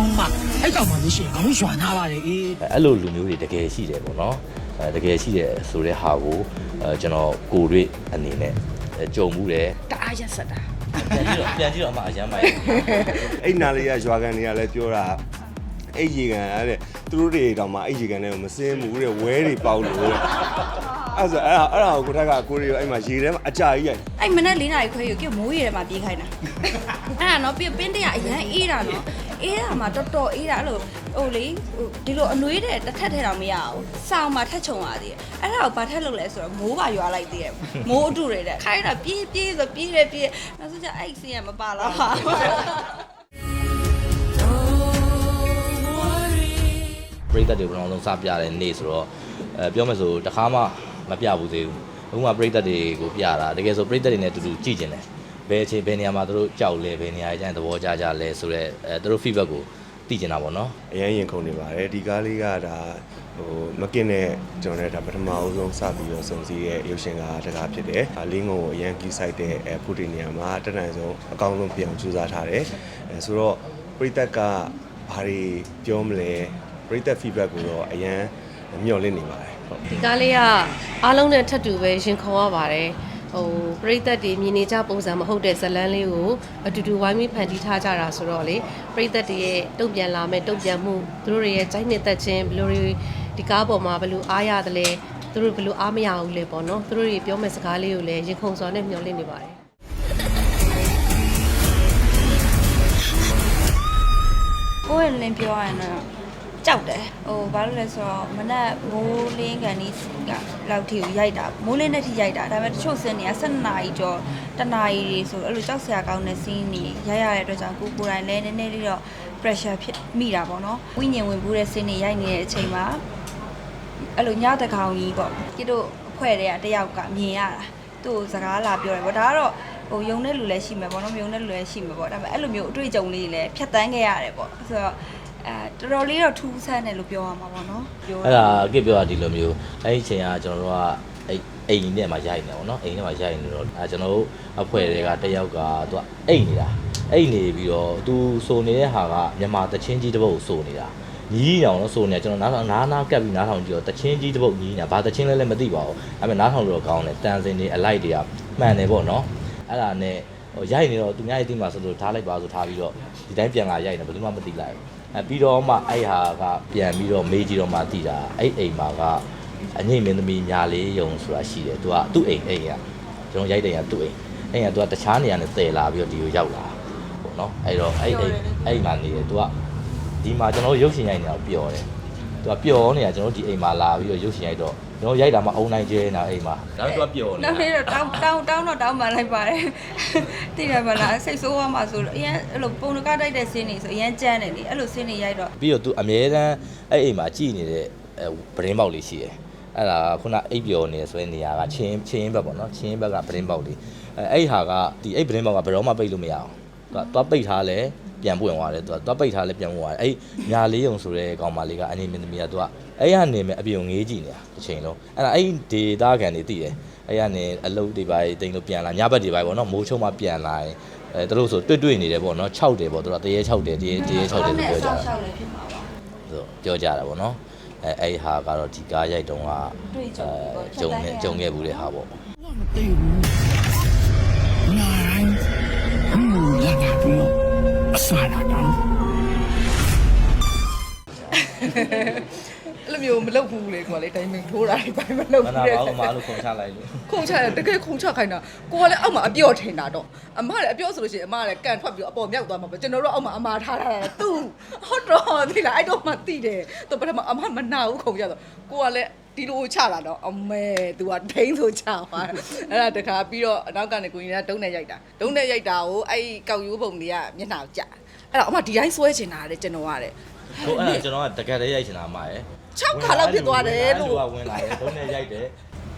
ဆုံးမအဲ့ကောင်မှလို့ရှိရင်ခေါင်းရွာနာပါတယ်အေးအဲ့လိုလူမျိုးတွေတကယ်ရှိတယ်ပေါ့နော်အဲတကယ်ရှိတယ်ဆိုတဲ့ဟာကိုအဲကျွန်တော်ကိုတွေ့အနေနဲ့အဲကြုံမှုတယ်တအားရက်ဆက်တာပြန်ကြည့်တော့ပြန်ကြည့်တော့အမအရမ်းမိုက်အဲ့နာလေးကရွာကန်တွေကလည်းပြောတာအဲ့ရေကန်ကတဲ့သူတို့တွေတောင်မှအဲ့ရေကန်တွေကိုမစင်းဘူးတဲ့ဝဲတွေပေါက်လို့တဲ့အဲ့ဆိုအဲ့ဒါအဲ့ဒါကိုကိုထက်ကကိုရီကိုအဲ့မှာရေထဲမှာအကြာကြီးရိုက်အဲ့မနေ့၄နာရီခွဲယူကမိုးရေထဲမှာပြေးခိုင်းတာအဲ့ဒါနော်ပြီးပင်းတရအရန်အေးတာနော် အေးတာမှာတော်တော်အေးတာအဲ့လိုဟိုလေဟိုဒီလိုအနှွေးတဲ့တစ်ထက်ထဲတော့မရဘူးစောင်းမှာထက်ချုံရသေးတယ်အဲ့ဒါကိုဘာထက်လုပ်လဲဆိုတော့မိုးပါရွာလိုက်သေးတယ်မိုးအတူတွေတဲ့ခိုင်းတာပြေးပြေးဆိုပြေးတယ်ပြေးနောက်ဆိုကြအဲ့စီကမပါလာပါပရိသတ်တွေဘယ်တော့လုံးစပြတဲ့နေ့ဆိုတော့အဲပြောမယ်ဆိုတခါမှမပြဘူးသေးဘူးအခုမှပရိသတ်တွေကိုပြတာတကယ်ဆိုပရိသတ်တွေနဲ့အတူတူကြည့်ကျင်တယ် ဘယ်အချိန်ဘယ်နေရာမှာသူတို့ကြောက်လဲဘယ်နေရာကျရင်သဘောကျကြလဲဆိုတော့အဲသူတို့ feedback ကိုသိကျင်တာပေါ့နော်အရင်ရင်ခုန်နေပါတယ်ဒီကားလေးကဒါဟိုမကင်းတဲ့ကျွန်တော်လည်းဒါပထမအဆုံးစပြီးတော့စုံစည်းရဲ့ရုပ်ရှင်ကားတကားဖြစ်တယ်။လင်းငုံကိုအရင်ကြီးဆိုင်တဲ့အဲဖုတီနေရာမှာတက်နိုင်ဆုံးအကောင်းဆုံးပြအောင်ကြိုးစားထားတယ်။အဲဆိုတော့ပရိသတ်ကဘာတွေပြောမလဲပရိသတ် feedback ကိုတော့အရင်မျှော်လင့်နေပါတယ်ဟုတ်ဒီကားလေးကအားလုံးနဲ့ထပ်တူပဲရင်ခုန်ရပါတယ် ဟိုပရိသတ်တွေမြင်နေကြပုံစံမဟုတ်တဲ့ဇတ်လန်းလေးကိုအတူတူဝိုင်းပြီးဖန်တီးထားကြတာဆိုတော့လေပရိသတ်တွေရဲ့တုံ့ပြန်လာမဲ့တုံ့ပြန်မှုသူတို့တွေရဲ့ကြိုက်နှစ်သက်ခြင်းဘယ်လိုတွေဒီကားပေါ်မှာဘယ်လိုအားရတယ်လဲသူတို့ဘယ်လိုအားမရဘူးလဲပေါ့နော်သူတို့တွေပြောမဲ့စကားလေးကိုလည်းရင်ခုန်စွာနဲ့မျှော်လင့်နေပါတယ်ကိုယ့်ရဲ့လင်းပြောရရင်တော့ ကြောက်တယ်ဟိုဘာလို့လဲဆိုတော့မနက်မိုးလင်းကန်ဒီကလောက်ထိကိုရိုက်တာမိုးလင်းတဲ့ထိရိုက်တာဒါပေမဲ့တချို့စင်းတွေက7နာရီကျော်တနာရီတွေဆိုအဲ့လိုကြောက်စရာကောင်းတဲ့စင်းတွေရိုက်ရတဲ့အတွက်ကြောင့်ကိုကိုယ်တိုင်လည်းနည်းနည်းလေးတော့ pressure ဖြစ်မိတာပေါ့နော်ဝိညာဉ်ဝင်ဘူးတဲ့စင်းတွေရိုက်နေတဲ့အချိန်မှာအဲ့လိုညတကောင်ကြီးပေါ့ကိတို့အဖွဲ့တွေကတယောက်ကမြင်ရတာသူ့ကိုစကားလာပြောတယ်ပေါ့ဒါကတော့ဟိုယုံတဲ့လူလည်းရှိမယ်ပေါ့နော်မယုံတဲ့လူလည်းရှိမယ်ပေါ့ဒါပေမဲ့အဲ့လိုမျိုးအတွေ့အကြုံလေးတွေလည်းဖြတ်တန်းခဲ့ရတယ်ပေါ့ဆိုတော့ အဲတော်တော်လေးတော့ထူးဆန်းတယ်လို့ပြောရမှာပေါ့နော်ပြောရအဲ့ဒါအစ်ပြောတာဒီလိုမျိုးအဲ့ဒီအချိန်ကကျွန်တော်တို့ကအဲ့အိမ်နဲ့မှရိုက်နေပါတော့အိမ်နဲ့မှရိုက်နေတော့အဲကျွန်တော်တို့အဖွဲ့တွေကတယောက်ကသူကအိမ်နေတာအိမ်နေပြီးတော့သူစိုးနေတဲ့ဟာကမြန်မာတချင်းကြီးတစ်ပုတ်စိုးနေတာညီးအောင်လို့စိုးနေကျွန်တော်နားထောင်နားနားကပ်ပြီးနားထောင်ကြည့်တော့တချင်းကြီးတစ်ပုတ်ညီးနေတာဘာတချင်းလဲလည်းမသိပါဘူးအဲ့မဲ့နားထောင်လို့ကောင်းတယ်တန်စင်တွေအလိုက်တွေကမှန်တယ်ပေါ့နော်အဲ့ဒါနဲ့ဟိုရိုက်နေတော့သူများရဲ့အသိမှဆိုလို့ထားလိုက်ပါဆိုထားပြီးတော့ဒီတိုင်းပြန်လာရိုက်နေဘယ်သူမှမသိလိုက်ဘူး အဲပြီးတော့မှအဲ့ဟာကပြန်ပြီးတော့မေးကြည့်တော့မှသိတာအဲ့အိမ်မှာကအငိမ့်မင်းသမီးညာလေးယုံဆိုတာရှိတယ်သူကသူ့အိမ်အိမ်ကကျွန်တော်ရိုက်တယ်ကသူ့အိမ်အိမ်ကသူကတခြားနေရာနဲ့တည်လာပြီးတော့ဒီကိုရောက်လာပေါ့နော်အဲ့တော့အဲ့အိမ်အဲ့မှာနေတယ်သူကဒီမှာကျွန်တော်ရုပ်ရှင်ရိုက်နေတာပျော်တယ် သူကပျော်နေတာကျွန်တော်ဒီအိမ်မှာလာပြီးတော့ရုပ်ရှင်ရိုက်တော့ကျွန်တော်ရိုက်တာမှအုံနိုင်ကျဲနေတာအိမ်မှာဒါပေမဲ့သူကပျော်နေနောက်တာနေ့တော့တောင်းတောင်းတောင်းတော့တောင်းမှလိုက်ပါတယ်သိတယ်မလားစိတ်ဆိုးသွားမှဆိုလို့အရင်အဲ့လိုပုံတကားတိုက်တဲ့ဆင်းနေဆိုအရင်ကြမ်းတယ်လေအဲ့လိုဆင်းနေရိုက်တော့ပြီးတော့သူအမြဲတမ်းအဲ့အိမ်မှာကြည်နေတဲ့အဲပရင်းပေါက်လေးရှိတယ်အဲ့ဒါခုနအိပ်ပျော်နေဆိုတဲ့နေရာကချင်းချင်းဘက်ပေါ့နော်ချင်းဘက်ကပရင်းပေါက်လေးအဲအဲ့ဟာကဒီအဲ့ပရင်းပေါက်ကဘယ်တော့မှပိတ်လို့မရအောင်သူကသွားပိတ်ထားလဲ ပြန်ပွင့်သွားတယ်သူကသွားပိတ်ထားလဲပြန်ပွင့်သွားတယ်အဲ့ညာလေးုံဆိုတဲ့ကောင်မလေးကအနေမင်းသမီးကသူကအဲ့ကနေမဲ့အပြုံငေးကြည့်နေတာတစ်ချိန်လုံးအဲ့ဒါအဲ့ဒေတာကန်တွေတည်တယ်အဲ့ကနေအလုတ်တွေပါတိန်လို့ပြန်လာညဘက်တွေပါပေါ့နော်မိုးချုံမှပြန်လာရင်အဲသူတို့ဆိုတွေ့တွေ့နေတယ်ပေါ့နော်6တယ်ပေါ့သူကတရေ6တယ်တရေတရေ6တယ်လို့ပြောကြတာရှောက်လည်းဖြစ်မှာပါဆိုပြောကြတာပေါ့နော်အဲအဲ့ဟာကတော့ဒီကားရိုက်တုန်းကတွေ့ကြုံအဲဂျုံနဲ့ဂျုံခဲ့ဘူးတဲ့ဟာပေါ့ဘာမသိဘူးညာတိုင်းအမှုလာတာပြီးတော့အ စားလာတော့အဲ့လိုမျိုးမလုပ်ဘူးလေကွာလေတိုင်မင်ထိုးတာတွေဘာမှမလုပ်မဘူးနာတဲ့ပါဘူးအမလို့ခုံချလိုက်လို့ခုံချတယ်တကယ်ခုံချခိုင်းတာကိုကလည်းအောက်မှာအပြော့ထင်တာတော့အမလည်းအပြော့ဆိုလို့ရှိရင်အမလည်းကန်ထွက်ပြီးတော့အပေါ်မြောက်သွားမှာပဲကျွန်တော်တို့အောက်မှာအမထားတာသူဟုတ်တော့ဒီလားအဲ့တော့မှတိတယ်သူပထမအမမနာဘူးခုံချတော့ကိုကလည်း ဒီလိုချလာတော့အမဲ तू ကဒိန်းဆိုချသွားအဲ့ဒါတခါပြီးတော့အနောက်ကနေကိုကြီးကဒုံးနဲ့ရိုက်တာဒုံးနဲ့ရိုက်တာကိုအဲ့ကောက်ရိုးပုံတွေကမျက်နှာကိုကြာအဲ့တော့အမဒီတိုင်းဆွဲချင်တာတဲ့ကျွန်တော်ကတဲ့ကိုအဲ့ဒါကျွန်တော်ကတကယ်တည်းရိုက်ချင်တာအမရဲ့6ခါလောက်ဖြစ်သွားတယ်လို့ကဝင်လာတယ်တုံးနဲ့ရိုက်တယ်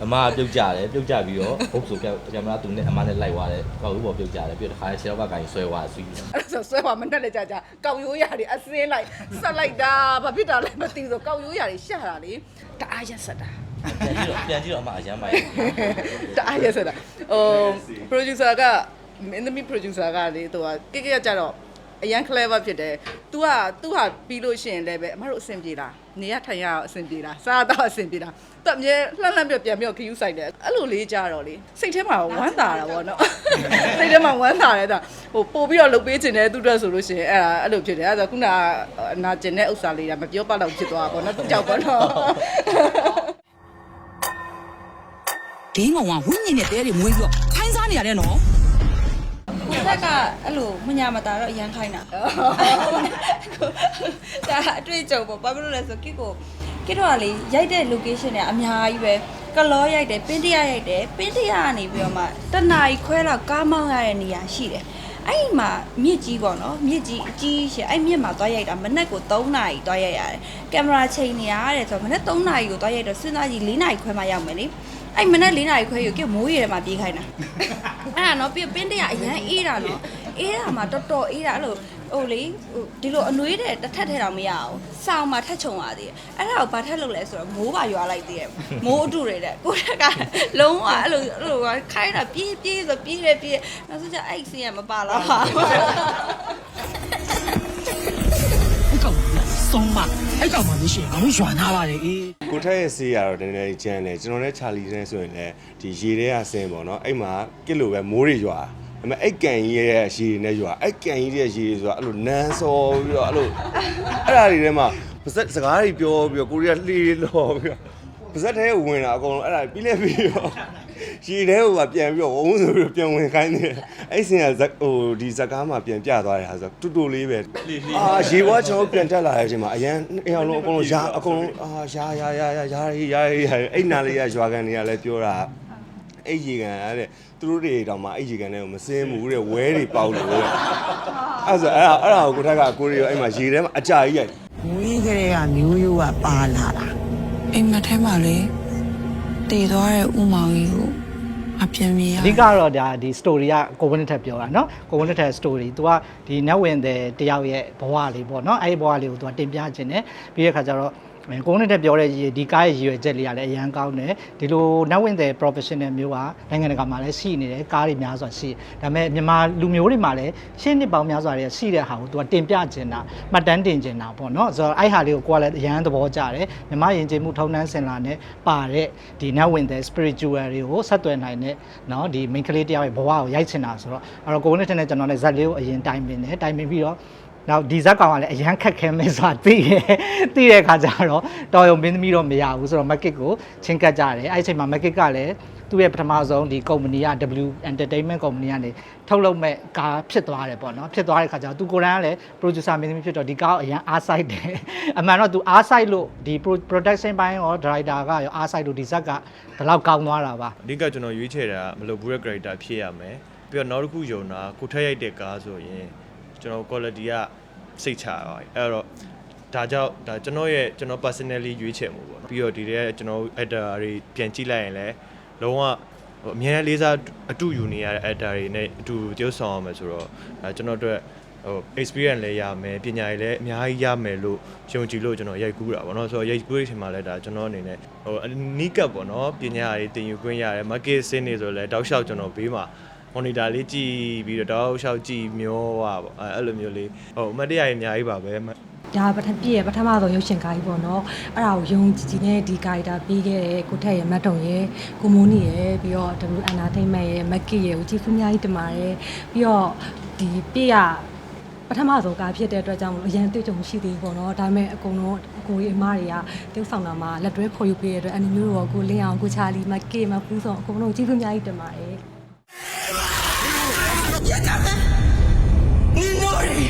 အမပြုတ်ကြတယ်ပြုတ်ကြပြီးတော့ဟုတ်ဆိုကကင်မရာသူနဲ့အမနဲ့လိုက်သွားတယ်ကောက်ဘူးပေါ်ပြုတ်ကြတယ်ပြီးတော့တခါရှေ့တော့ကကင်ဆွဲသွားဆွီးအဲ့ဒါဆိုဆွဲပါမနဲ့လည်းကြာကြာကောက်ရိုးရာတွေအစင်းလိုက်ဆက်လိုက်တာဘာဖြစ်တာလဲမသိဆိုကောက်ရိုးရာတွေရှာတာလေတအားရက်ဆက်တာပြန်ကြည့်တော့ပြန်ကြည့်တော့အမအရမ်းမိုက်တအားရက်ဆက်တာဟို producer ကမင်းသမီး producer ကလေသူကကိကကကြတော့အရန် clever ဖြစ်တယ် तू က तू ဟာပြီးလို့ရှိရင်လည်းပဲအမတို့အဆင်ပြေလား နေရထိုင်ရအောင်အဆင်ပြေလားစားတော့အဆင်ပြေလားသူအမြဲလှမ်းလှမ်းပြပြန်ပြီးတော့ခယူးဆိုင်တယ်အဲ့လိုလေးကြတော့လေစိတ်ထဲမှာဝမ်းသာတာပေါ့နော်စိတ်ထဲမှာဝမ်းသာတယ်ဒါဟိုပို့ပြီးတော့လုပ်ပေးခြင်းနဲ့သူ့အတွက်ဆိုလို့ရှိရင်အဲ့ဒါအဲ့လိုဖြစ်တယ်အဲ့ဒါခုနကအနာကျင်တဲ့ဥစ္စာလေးဒါမပြောပတ်တော့ဖြစ်သွားတာပေါ့နော်သူကြောက်ပေါ့နော်ဒင်းကောင်ကဝိညာဉ်နဲ့တဲတွေမွေးပြီးတော့ခိုင်းစားနေရတယ်နော် ကိုသက်ကအဲ့လိုမညာမတာတော့အရန်ခိုင်းတာဒါအတွေ့အကြုံပေါ့ဘာဖြစ်လို့လဲဆိုကစ်ကိုကစ်တော့ကလေရိုက်တဲ့ location တွေအများကြီးပဲကလောရိုက်တယ်ပင်းတရရိုက်တယ်ပင်းတရကနေပြီးတော့မှတနားရီခွဲလောက်ကားမောင်းရတဲ့နေရာရှိတယ်အဲ့ဒီမှာမြစ်ကြီးပေါ့နော်မြစ်ကြီးအကြီးရှယ်အဲ့မြစ်မှာသွားရိုက်တာမနက်ကို3နာရီသွားရိုက်ရတယ်ကင်မရာချိန်နေရတဲ့ဆိုတော့မနက်3နာရီကိုသွားရိုက်တော့စဉ်းစားကြည့်4နာရီခွဲမှရောက်မယ်လေ အဲ့မနက်4နာရီခွဲကိုကမိုးရေထဲမှာပြေးခိုင်းတာအဲ့ဒါနော်ပြီးပင်းတရအရန်အေးတာနော်အေးတာမှာတော်တော်အေးတာအဲ့လိုဟိုလေဟိုဒီလိုအနှွေးတဲ့တစ်ထက်ထဲတော့မရအောင်စောင်းမှာထက်ချုံပါသေးတယ်အဲ့ဒါကိုဘာထက်လုပ်လဲဆိုတော့မိုးပါရွာလိုက်သေးတယ်မိုးအတူတွေတဲ့ကိုတက်ကလုံးဝအဲ့လိုအဲ့လိုခိုင်းတာပြေးပြေးဆိုပြေးတယ်ပြေးနောက်ဆုံးကျအဲ့စီကမပါတော့ပါအဲ့ကောင်ကဆုံးမ အဲ့ကောင်မှမရှိရင်ငါတို့ရွာနာပါလေအေးကိုထက်ရဲ့ဆေးရတော့နည်းနည်းကြမ်းတယ်ကျွန်တော်နဲ့ချာလီနဲ့ဆိုရင်လည်းဒီရေထဲကဆင်းပေါ့နော်အဲ့မှာကစ်လိုပဲမိုးတွေရွာဒါပေမဲ့အဲ့ကန်ကြီးရဲ့ရေတွေနဲ့ရွာအဲ့ကန်ကြီးရဲ့ရေတွေဆိုတာအဲ့လိုနန်းစောပြီးတော့အဲ့လိုအဲ့ဒါတွေထဲမှာပါဇက်စကားတွေပြောပြီးတော့ကိုရီးယားလှေလော်ပြီးတော့ပါဇက်ထဲဝင်တာအကုန်လုံးအဲ့ဒါပြီးလဲပြီးတော့ ရေထဲကိုပါပြန်ပြီးတော့ဝုန်းဆိုပြီးတော့ပြန်ဝင်ခိုင်းနေတယ်အဲ့စင်ကဇက်ဟိုဒီဇက်ကားမှာပြန်ပြသွားတယ်ဟာဆိုတူတူလေးပဲအာရေဘွားကျွန်တော်ပြန်တက်လာတဲ့အချိန်မှာအရန်အအောင်လုံးအကုန်လုံးရာအကုန်လုံးအာရာရာရာရာရာရာရာအဲ့နာလေးကရွာကန်တွေကလည်းပြောတာအဲ့ရေကန်ကတဲ့သူတို့တွေတောင်မှအဲ့ရေကန်တွေကိုမစင်းဘူးတဲ့ဝဲတွေပေါက်လို့တဲ့အဲ့ဆိုအဲ့ဒါအဲ့ဒါကိုကိုထက်ကကိုရီရောအဲ့မှာရေထဲမှာအကြာကြီးရိုက်မွေးကလေးကမျိုးရိုးကပါလာတာအိမ်မက်ထဲမှာလေ တည်သွားတဲ့ဥမောင်ကြီးကိုအပြင်းမြင်ရ အဓိကတော့ဒါဒီ story ကကိုဝင်းထက်ပြောတာเนาะကိုဝင်းထက် story तू ကဒီနတ်ဝင်တဲ့တယောက်ရဲ့ဘဝလေးပေါ့เนาะအဲ့ဒီဘဝလေးကို तू တင်ပြခြင်းတယ်ပြီးတဲ့ခါကျတော့ ကိုနဲ့တက်ပြောတဲ့ဒီကားရဲ့ရည်ရွယ်ချက်လေးကလည်းအရန်ကောင်းတယ်ဒီလိုနောက်ဝင်တဲ့ professional မျိုးကနိုင်ငံတကာမှာလည်းရှိနေတယ်ကားတွေများစွာရှိဒါပေမဲ့မြန်မာလူမျိုးတွေမှာလည်းရှင်းနှစ်ပေါင်းများစွာတွေရှိတဲ့ဟာကိုသူကတင်ပြခြင်းတာမှတ်တမ်းတင်ခြင်းတာပေါ့နော်ဆိုတော့အဲ့ဟာလေးကိုကိုကလည်းအရန်သဘောကျတယ်မြန်မာယဉ်ကျေးမှုထုံနှန်းစင်လာနဲ့ပါတဲ့ဒီနောက်ဝင်တဲ့ spiritual တွေကိုဆက်သွယ်နိုင်တဲ့နော်ဒီ main ကလေးတယောက်ရဲ့ဘဝကိုရိုက်ချင်တာဆိုတော့အဲ့တော့ကိုနဲ့တက်နဲ့ကျွန်တော်လည်းဇက်လေးကိုအရင်တိုင်ပင်တယ်တိုင်ပင်ပြီးတော့ နောက်ဒီဇက်ကောင်ကလည်းအရန်ခက်ခဲမယ်ဆိုတာသိတယ်သိတဲ့အခါကျတော့တော်ရုံမင်းသမီးတော့မရဘူးဆိုတော့ market ကိုချင်းကပ်ကြတယ်အဲ့ဒီအချိန်မှာ market ကလည်းသူ့ရဲ့ပထမဆုံးဒီကုမ္ပဏီက W Entertainment ကုမ္ပဏီကနေထုတ်လုပ်မဲ့ကားဖြစ်သွားတယ်ပေါ့နော်ဖြစ်သွားတဲ့ခါကျတော့သူကိုယ်တိုင်ကလည်း producer မင်းသမီးဖြစ်တော့ဒီကားကိုအရန်အားဆိုင်တယ်အမှန်တော့သူအားဆိုင်လို့ဒီ production ဘိုင်းရော director ကရောအားဆိုင်လို့ဒီဇက်ကဒီလောက်ကောင်းသွားတာပါအဓိကကျွန်တော်ရွေးချယ်တာမလို့ဘူးတဲ့ character ဖြစ်ရမယ်ပြီးတော့နောက်တစ်ခုယုံတာကိုထက်ရိုက်တဲ့ကားဆိုရင် ကျွန်တော် quality ကစိတ်ချပါတယ်အဲ့တော့ဒါကြောင့်ဒါကျွန်တော်ရဲ့ကျွန်တော် personally ရွေးချယ်မှုပေါ့နော်ပြီးတော့ဒီတဲ့ကျွန်တော် actor တွေပြန်ကြည့်လိုက်ရင်လည်းလုံးဝဟိုအများကြီးလေးစားအတူယူနေရတဲ့ actor တွေနဲ့အတူတရုပ်ဆောင်ရမယ်ဆိုတော့ဒါကျွန်တော်တို့ဟို experience လည်းရမယ်ပညာရည်လည်းအများကြီးရမယ်လို့ယုံကြည်လို့ကျွန်တော်ရိုက်ကူးတာပေါ့နော်ဆိုတော့ရိုက်ကူးတဲ့အချိန်မှာလည်းဒါကျွန်တော်အနေနဲ့ဟိုနီးကပ်ပေါ့နော်ပညာရည်တင်ယူခွင့်ရတယ် market စင်းနေဆိုလည်းတောက်လျှောက်ကျွန်တော်ဘေးမှာ monitor လေးကြည့်ပြီးတော့တောက်လျှောက်ကြည့်မျောပါပေါ့အဲအဲ့လိုမျိုးလေးဟိုအမတ်တရရအများကြီးပါပဲဒါပထမပြည့်ရဲ့ပထမဆုံးရုပ်ရှင်ကားကြီးပေါ့နော်အဲ့ဒါကိုယုံကြည်ကြည်နဲ့ဒီကာရီတာပေးခဲ့တဲ့ကိုထက်ရဲ့မတ်တုံရဲ့ကိုမိုးနီရဲ့ပြီးတော့ W Entertainment ရဲ့မက်ကစ်ရဲ့ကိုကြည့်ဖူးများကြီးတင်ပါတယ်ပြီးတော့ဒီပြည့်ရပထမဆုံးကားဖြစ်တဲ့အတွက်ကြောင့်မလို့အရင်တွေ့ကြုံရှိသေးဘူးပေါ့နော်ဒါပေမဲ့အကုန်လုံးအကိုကြီးအမတွေကတုပ်ဆောင်တာမှာလက်တွဲခေါ်ယူပေးရတဲ့အတွက်အန်နီမျိုးတော့ကိုလင်းအောင်ကိုချာလီမက်ကစ်မဖူးဆောင်အကုန်လုံးကြည့်ဖူးများကြီးတင်ပါတယ် ပြတ်တာပဲနီမိုရီ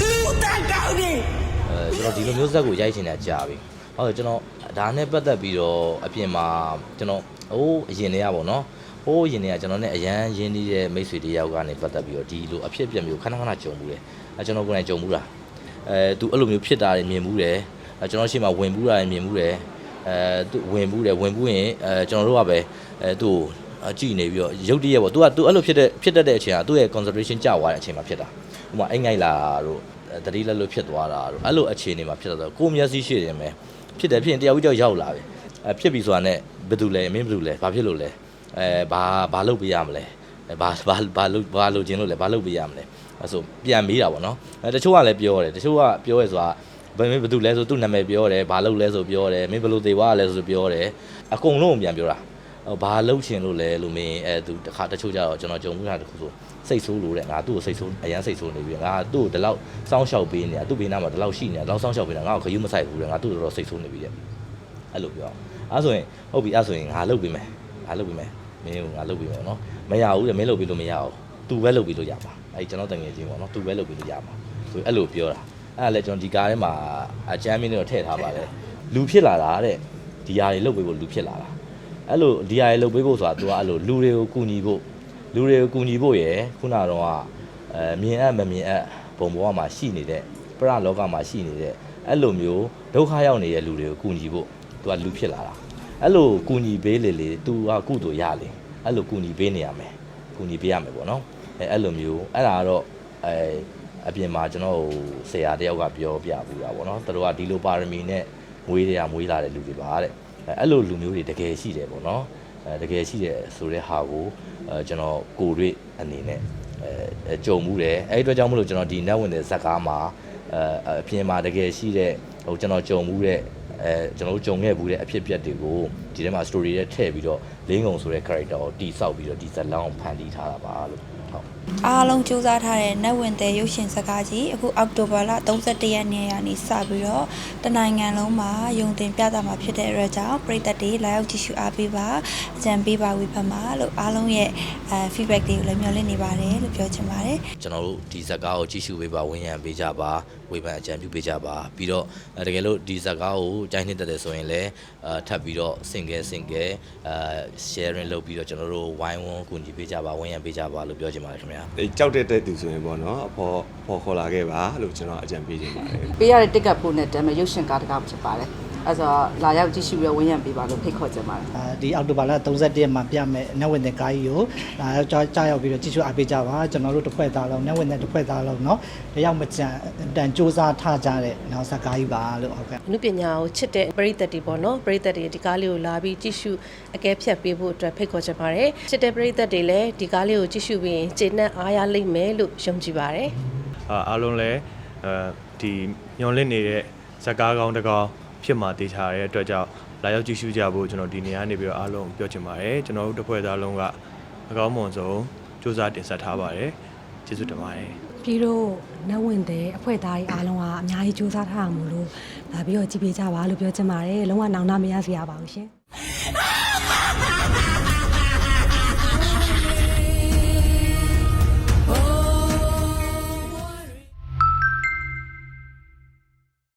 ဒီတန်ကောင်းနေကျွန်တော်ဒီလိုမျိုးဇက်ကိုရိုက်ချင်တာကြာပြီဟုတ်တယ်ကျွန်တော်ဒါနဲ့ပတ်သက်ပြီးတော့အပြင်မှာကျွန်တော်ဟိုးအရင်တွေကပေါ့နော်ဟိုးအရင်တွေကကျွန်တော်နဲ့အရန်ရင်းနှီးတဲ့မိတ်ဆွေတယောက်ကနေပတ်သက်ပြီးတော့ဒီလိုအဖြစ်အပျက်မျိုးခဏခဏကြုံမှုတယ်အဲကျွန်တော်ကိုယ်တိုင်ကြုံမှုတာအဲသူအဲ့လိုမျိုးဖြစ်တာတွေမြင်မှုတယ်အဲကျွန်တော်ရှေ့မှာဝင်မှုတာတွေမြင်မှုတယ်အဲသူဝင်မှုတယ်ဝင်မှုရင်အဲကျွန်တော်တို့ကပဲအဲသူ့ ကိုကြည့်နေပြီးတော့ရုပ်တရက်ပေါ့ तू က तू အဲ့လိုဖြစ်တဲ့ဖြစ်တတ်တဲ့အချိန်ကသူ့ရဲ့ concentration ကျသွားတဲ့အချိန်မှာဖြစ်တာဥပမာအိမ်ငိုက်လာတို့တတိလက်လို့ဖြစ်သွားတာတို့အဲ့လိုအခြေအနေမှာဖြစ်တော့ကိုမျက်စိရှိတယ်မယ်ဖြစ်တယ်ဖြစ်ရင်တယောက်ကြီးတယောက်ရောက်လာပြီအဲဖြစ်ပြီဆိုတာနဲ့ဘယ်သူလဲမင်းဘယ်သူလဲဘာဖြစ်လို့လဲအဲဘာဘာလုပ်ပေးရမလဲအဲဘာဘာဘာလို့ဘာလို့ခြင်းလို့လဲဘာလို့ပေးရမလဲအဲဆိုပြန်မေးတာပေါ့နော်အဲတချို့ကလည်းပြောတယ်တချို့ကပြောရဲဆိုတာဘယ်မင်းဘာလို့လဲဆိုသူ့နာမည်ပြောတယ်ဘာလို့လဲဆိုပြောတယ်မင်းဘယ်လိုသေးွားလဲဆိုပြောတယ်အကုန်လုံးကိုပြန်ပြောတာဟို ဘာလို့ချင်လို့လဲလို့မင်းအဲသူတခါတချို့ကြတော့ကျွန်တော်ကြုံမှုတာတခုဆိုစိတ်ဆိုးလို့တဲ့ငါသူ့ကိုစိတ်ဆိုးအရန်စိတ်ဆိုးနေပြီငါသူ့ကိုဒီလောက်စောင်းရှောက်ပေးနေတာသူ့ဘေးနားမှာဒီလောက်ရှိနေတာဒီလောက်စောင်းရှောက်ပေးနေတာငါ့ကိုခယူးမဆိုင်ဘူးတဲ့ငါသူ့ကိုတော့စိတ်ဆိုးနေပြီတဲ့အဲ့လိုပြောအဲ့ဆိုရင်ဟုတ်ပြီအဲ့ဆိုရင်ငါလုပ်ပေးမယ်ငါလုပ်ပေးမယ်မင်းကငါလုပ်ပေးမယ်နော်မရဘူးတဲ့မင်းလုပ်ပေးလို့မရဘူးသူပဲလုပ်ပေးလို့ရပါအဲ့ကျွန်တော်တငယ်ချင်းပေါ့နော်သူပဲလုပ်ပေးလို့ရပါဆိုအဲ့လိုပြောတာအဲ့ဒါလည်းကျွန်တော်ဒီကားထဲမှာအချမ်းမင်းတို့ထည့်ထားပါတယ်လူဖြစ်လာတာတဲ့ဒီဟာတွေလုပ်ပေးဖို့လူဖြစ်လာတာ အဲ့လိုဒီဟာတွေလုပ်ပေးဖို့ဆိုတာ तू ကအဲ့လိုလူတွေကိုကူညီဖို့လူတွေကိုကူညီဖို့ရယ်ခုနကတော့ကအဲမြင်အပ်မမြင်အပ်ဘုံဘဝမှာရှိနေတဲ့ပရလောကမှာရှိနေတဲ့အဲ့လိုမျိုးဒုက္ခရောက်နေတဲ့လူတွေကိုကူညီဖို့ तू ကလူဖြစ်လာတာ အဲ့လိုကူညီပေးလေလေ तू ကကုသိုလ်ရလေအဲ့လိုကူညီပေးနေရမယ်ကူညီပေးရမယ်ပေါ့နော်အဲအဲ့လိုမျိုးအဲ့ဒါကတော့အဲအပြင်မှာကျွန်တော်ဆရာတယောက်ကပြောပြပူတာပေါ့နော်သူတို့ကဒီလိုပါရမီနဲ့မွေးတွေကမွေးလာတဲ့လူတွေပါတဲ့ အဲအဲ့လိုလူမျိုးတွေတကယ်ရှိတယ်ပေါ့နော်အဲတကယ်ရှိတယ်ဆိုတဲ့ဟာကိုအဲကျွန်တော်ကိုရွေအနေနဲ့အဲကြုံမှုတယ်အဲ့ဒီအတွက်ကြောင့်မလို့ကျွန်တော်ဒီ net ဝင်တဲ့ဇက်ကားမှာအဲအပြင်မှာတကယ်ရှိတဲ့ဟိုကျွန်တော်ကြုံမှုတဲ့အဲကျွန်တော်တို့ကြုံခဲ့ဘူးတဲ့အဖြစ်အပျက်တွေကိုဒီထဲမှာ story ထဲထည့်ပြီးတော့လင်းငုံဆိုတဲ့ character ကိုတီဆောက်ပြီးတော့ဒီဇက်လောင်းဖန်တီးထားတာပါလို့ ဟုတ်အားလုံးစူးစမ်းထားတဲ့နတ်ဝင်တဲ့ရုပ်ရှင်စကားကြီးအခုအောက်တိုဘာလ31ရက်နေ့ကနေစပြီးတော့တနိုင်ငံလုံးမှာယုံတင်ပြသမှာဖြစ်တဲ့အတွက်ကြောင့်ပရိသတ်တွေလာရောက်ကြည့်ရှုအားပေးပါအကြံပေးပါဝေဖန်ပါလို့အားလုံးရဲ့အဲ feedback တွေကိုလည်းမျှော်လင့်နေပါတယ်လို့ပြောချင်ပါတယ်ကျွန်တော်တို့ဒီဇက်ကားကိုကြည့်ရှုပေးပါဝင်ရန်ပေးကြပါ ဝေဖန်အကြံပြုပေးကြပါပြီးတော့အဲတကယ်လို့ဒီဇက်ကားကိုကြိုင်းနှစ်တက်တယ်ဆိုရင်လည်းအဲထပ်ပြီးတော့ single single အဲ sharing လုပ်ပြီးတော့ကျွန်တော်တို့ဝိုင်းဝန်းကူညီပေးကြပါဝင်ရန်ပေးကြပါလို့ပြောချင်ပါတယ်ခင်ဗျာအဲကြောက်တဲ့တဲ့သူဆိုရင်ပေါ့နော်အဖေါ်ဖော်ခေါ်လာခဲ့ပါလို့ကျွန်တော်အကြံပေးချင်ပါတယ်ပေးရတဲ့တက်ကတ်ဖို့နဲ့တမ်းမဲ့ရုပ်ရှင်ကားတစ်ကားဖြစ်ပါတယ် အဲ့ဆိုလာရောက်ကြည့်ရှုပြီးဝင်းရံပေးပါလို့ဖိတ်ခေါ်ချင်ပါတယ် ဒီအောက်တိုဘာလ31ရက်မှာပြမယ်နက်ဝင်တဲ့ကားကြီးကိုဒါကြားကြားရောက်ပြီးတော့ကြည့်ရှုအားပေးကြပါကျွန်တော်တို့တစ်ဖွဲ့သားလုံးနက်ဝင်တဲ့တစ်ဖွဲ့သားလုံးเนาะတယောက်မကြံတန်စူးစမ်းထားကြတဲ့နောက်ဆက်ကားကြီးပါလို့ဟုတ်ကဲ့ အနုပညာကိုချစ်တဲ့ပရိသတ်တွေပေါ့နော်ပရိသတ်တွေဒီကားလေးကိုလာပြီးကြည့်ရှုအကဲဖြတ်ပေးဖို့အတွက်ဖိတ်ခေါ်ချင်ပါတယ်ချစ်တဲ့ပရိသတ်တွေလည်းဒီကားလေးကိုကြည့်ရှုပြီးရင်ကျေနပ်အားရလိမ့်မယ်လို့ယုံကြည်ပါတယ် အာအားလုံးလည်းအဲဒီညွန်လင့်နေတဲ့ဇက်ကားကောင်းတစ်ကောင် ဖြစ်မှာတေချာတဲ့အတွက်ကြောင့်လာရောက်ကြည့်ရှုကြဖို့ကျွန်တော်ဒီနေရာနေပြီးတော့အားလုံးပြောချင်ပါတယ်ကျွန်တော်တို့တစ်ဖွဲ့သားလုံးကအကောင်းမွန်ဆုံးစူးစမ်းတင်ဆက်ထားပါတယ်ကျေးဇူးတင်ပါတယ်ပြီးတော့နတ်ဝင်တဲ့အဖွဲသားကြီးအားလုံးကအများကြီးစူးစမ်းထားတာမို့လို့လာပြီးတော့ကြည့်ပေးကြပါလို့ပြောချင်ပါတယ်လုံးဝနောင်တမရစရာပါဘူးရှင်